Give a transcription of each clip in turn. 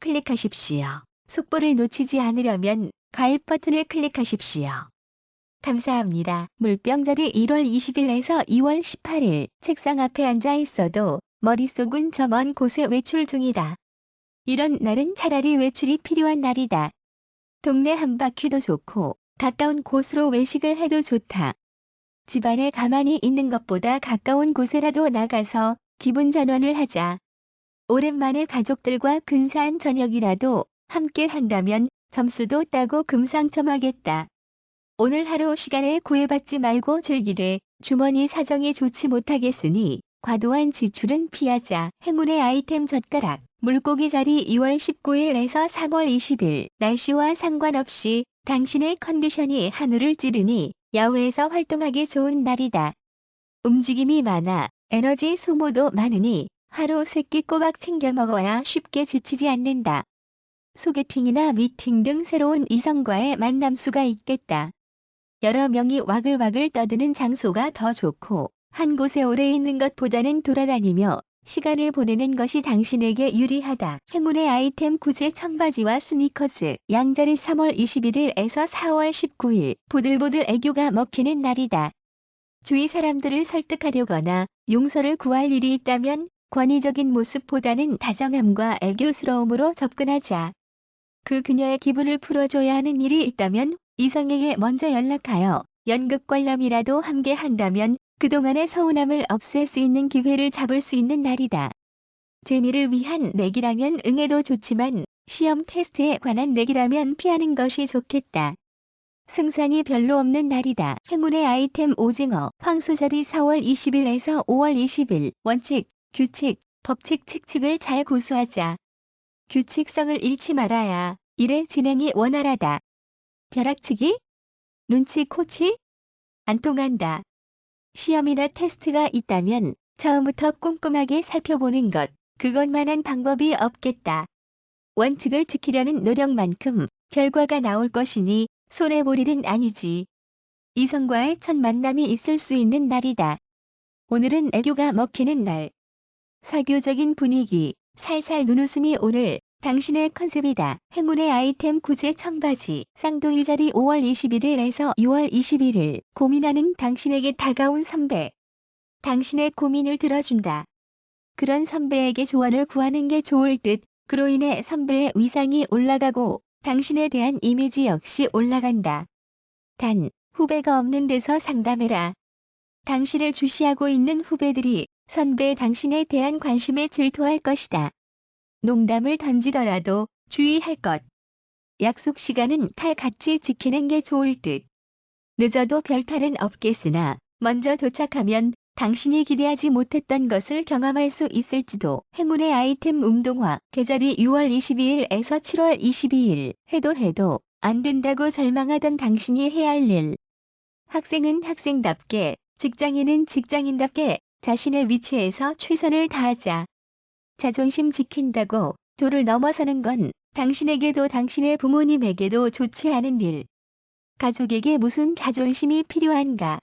클릭하십시오. 속보를 놓치지 않으려면 가입 버튼을 클릭하십시오. 감사합니다. 물병절이 1월 20일에서 2월 18일 책상 앞에 앉아 있어도 머릿속은 저 먼 곳에 외출 중이다. 이런 날은 차라리 외출이 필요한 날이다. 동네 한 바퀴도 좋고 가까운 곳으로 외식을 해도 좋다. 집안에 가만히 있는 것보다 가까운 곳에라도 나가서 기분 전환을 하자. 오랜만에 가족들과 근사한 저녁이라도 함께 한다면 점수도 따고 금상첨화겠다. 오늘 하루 시간에 구애받지 말고 즐기되 주머니 사정이 좋지 못하겠으니 과도한 지출은 피하자. 행운의 아이템 젓가락. 물고기 자리 2월 19일에서 3월 20일 날씨와 상관없이 당신의 컨디션이 하늘을 찌르니 야외에서 활동하기 좋은 날이다. 움직임이 많아 에너지 소모도 많으니 하루 세끼 꼬박 챙겨 먹어야 쉽게 지치지 않는다. 소개팅이나 미팅 등 새로운 이성과의 만남 수가 있겠다. 여러 명이 와글와글 떠드는 장소가 더 좋고 한 곳에 오래 있는 것보다는 돌아다니며 시간을 보내는 것이 당신에게 유리하다. 행운의 아이템 구제 청바지와 스니커즈 양자리 3월 21일에서 4월 19일 보들보들 애교가 먹히는 날이다. 주위 사람들을 설득하려거나 용서를 구할 일이 있다면 권위적인 모습보다는 다정함과 애교스러움으로 접근하자. 그 그녀의 기분을 풀어줘야 하는 일이 있다면 이성에게 먼저 연락하여 연극 관람이라도 함께 한다면 그동안의 서운함을 없앨 수 있는 기회를 잡을 수 있는 날이다. 재미를 위한 내기라면 응해도 좋지만 시험 테스트에 관한 내기라면 피하는 것이 좋겠다. 승산이 별로 없는 날이다. 행운의 아이템 오징어 황소자리 4월 20일에서 5월 20일 원칙, 규칙, 법칙 칙칙을 잘 고수하자. 규칙성을 잃지 말아야 일의 진행이 원활하다. 벼락치기? 눈치 코치? 안 통한다. 시험이나 테스트가 있다면 처음부터 꼼꼼하게 살펴보는 것, 그것만한 방법이 없겠다. 원칙을 지키려는 노력만큼 결과가 나올 것이니 손해볼 일은 아니지. 이성과의 첫 만남이 있을 수 있는 날이다. 오늘은 애교가 먹히는 날. 사교적인 분위기, 살살 눈웃음이 오늘 당신의 컨셉이다. 행운의 아이템 구제 청바지 쌍둥이 자리 5월 21일에서 6월 21일 고민하는 당신에게 다가온 선배. 당신의 고민을 들어준다. 그런 선배에게 조언을 구하는 게 좋을 듯 그로 인해 선배의 위상이 올라가고 당신에 대한 이미지 역시 올라간다. 단, 후배가 없는 데서 상담해라. 당신을 주시하고 있는 후배들이 선배 당신에 대한 관심에 질투할 것이다. 농담을 던지더라도 주의할 것. 약속 시간은 칼같이 지키는 게 좋을 듯. 늦어도 별 탈은 없겠으나 먼저 도착하면 당신이 기대하지 못했던 것을 경험할 수 있을지도 행운의 아이템 운동화 계절이 6월 22일에서 7월 22일 해도 해도 안 된다고 절망하던 당신이 해야 할 일. 학생은 학생답게 직장인은 직장인답게 자신의 위치에서 최선을 다하자. 자존심 지킨다고 도를 넘어서는 건 당신에게도 당신의 부모님에게도 좋지 않은 일. 가족에게 무슨 자존심이 필요한가.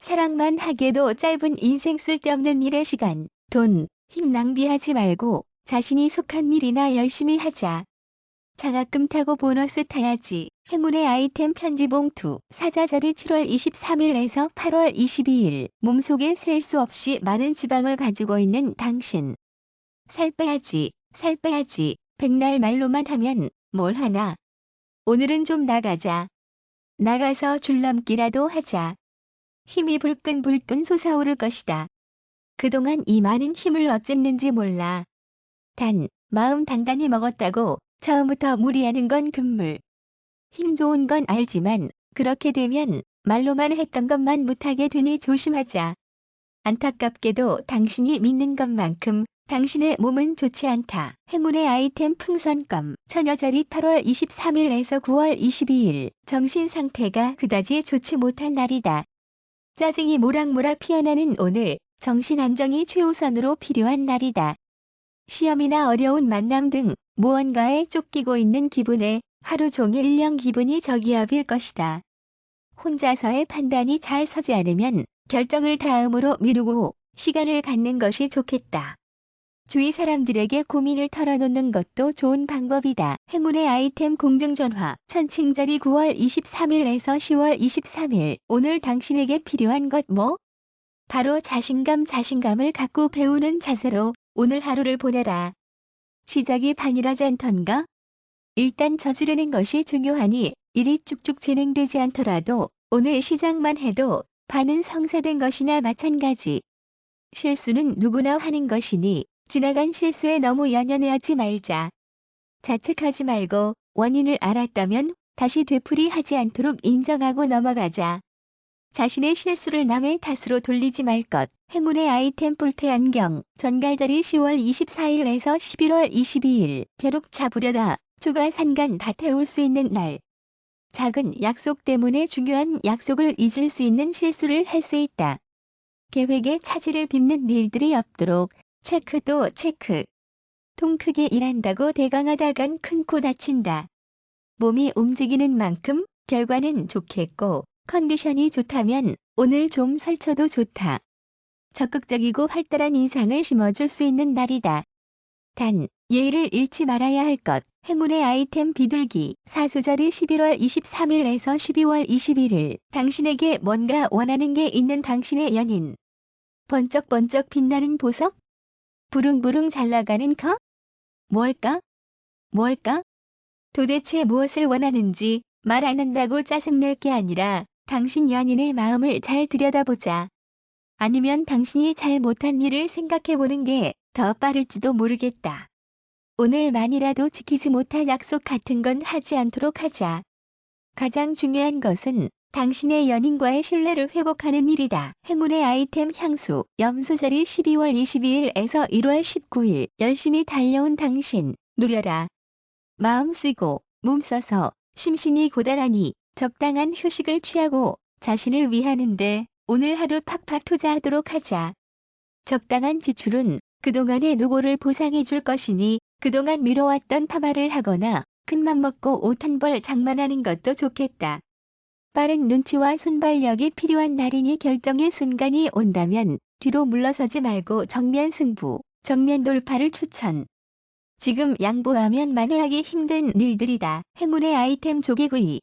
사랑만 하게도 짧은 인생 쓸데없는 일의 시간, 돈, 힘 낭비하지 말고 자신이 속한 일이나 열심히 하자. 장학금 타고 보너스 타야지. 행운의 아이템 편지 봉투. 사자절이 7월 23일에서 8월 22일. 몸속에 셀 수 없이 많은 지방을 가지고 있는 당신. 살 빼야지, 살 빼야지. 백날 말로만 하면 뭘 하나. 오늘은 좀 나가자. 나가서 줄넘기라도 하자. 힘이 불끈불끈 솟아오를 것이다. 그동안 이 많은 힘을 어쨌는지 몰라. 단, 마음 단단히 먹었다고 처음부터 무리하는 건 금물. 힘 좋은 건 알지만 그렇게 되면 말로만 했던 것만 못하게 되니 조심하자. 안타깝게도 당신이 믿는 것만큼 당신의 몸은 좋지 않다. 행운의 아이템 풍선껌 처녀자리 8월 23일에서 9월 22일 정신 상태가 그다지 좋지 못한 날이다. 짜증이 모락모락 피어나는 오늘 정신 안정이 최우선으로 필요한 날이다. 시험이나 어려운 만남 등 무언가에 쫓기고 있는 기분에 하루 종일 일령 기분이 저기압일 것이다. 혼자서의 판단이 잘 서지 않으면 결정을 다음으로 미루고 시간을 갖는 것이 좋겠다. 주위 사람들에게 고민을 털어놓는 것도 좋은 방법이다. 행운의 아이템 공중전화 천칭자리 9월 23일에서 10월 23일 오늘 당신에게 필요한 것 뭐? 바로 자신감 자신감을 갖고 배우는 자세로 오늘 하루를 보내라. 시작이 반이라지 않던가? 일단 저지르는 것이 중요하니 일이 쭉쭉 진행되지 않더라도 오늘 시작만 해도 반은 성사된 것이나 마찬가지. 실수는 누구나 하는 것이니 지나간 실수에 너무 연연해하지 말자. 자책하지 말고 원인을 알았다면 다시 되풀이하지 않도록 인정하고 넘어가자. 자신의 실수를 남의 탓으로 돌리지 말 것. 행운의 아이템 뿔테 안경. 전갈자리 10월 24일에서 11월 22일. 벼룩 잡으려다 초가 산간 다 태울 수 있는 날. 작은 약속 때문에 중요한 약속을 잊을 수 있는 실수를 할 수 있다. 계획에 차질을 빚는 일들이 없도록 체크 또 체크. 통 크게 일한다고 대강하다간 큰 코 다친다. 몸이 움직이는 만큼 결과는 좋겠고 컨디션이 좋다면 오늘 좀 설쳐도 좋다. 적극적이고 활달한 인상을 심어줄 수 있는 날이다. 단, 예의를 잃지 말아야 할 것. 행운의 아이템 비둘기 사수절이 11월 23일에서 12월 21일 당신에게 뭔가 원하는 게 있는 당신의 연인 번쩍번쩍 빛나는 보석 부릉부릉 잘 나가는 컵 뭘까? 뭘까? 도대체 무엇을 원하는지 말 안 한다고 짜증낼 게 아니라 당신 연인의 마음을 잘 들여다보자. 아니면 당신이 잘 못한 일을 생각해보는 게 더 빠를지도 모르겠다. 오늘만이라도 지키지 못할 약속 같은 건 하지 않도록 하자. 가장 중요한 것은 당신의 연인과의 신뢰를 회복하는 일이다. 행운의 아이템 향수, 염소자리 12월 22일에서 1월 19일 열심히 달려온 당신, 누려라. 마음 쓰고, 몸 써서, 심신이 고단하니 적당한 휴식을 취하고 자신을 위하는데 오늘 하루 팍팍 투자하도록 하자. 적당한 지출은 그동안의 노고를 보상해 줄 것이니 그동안 미뤄왔던 파마를 하거나 큰맘 먹고 옷 한 벌 장만하는 것도 좋겠다. 빠른 눈치와 순발력이 필요한 날이니 결정의 순간이 온다면 뒤로 물러서지 말고 정면 승부, 정면 돌파를 추천. 지금 양보하면 만회하기 힘든 일들이다. 행운의 아이템 조개구이,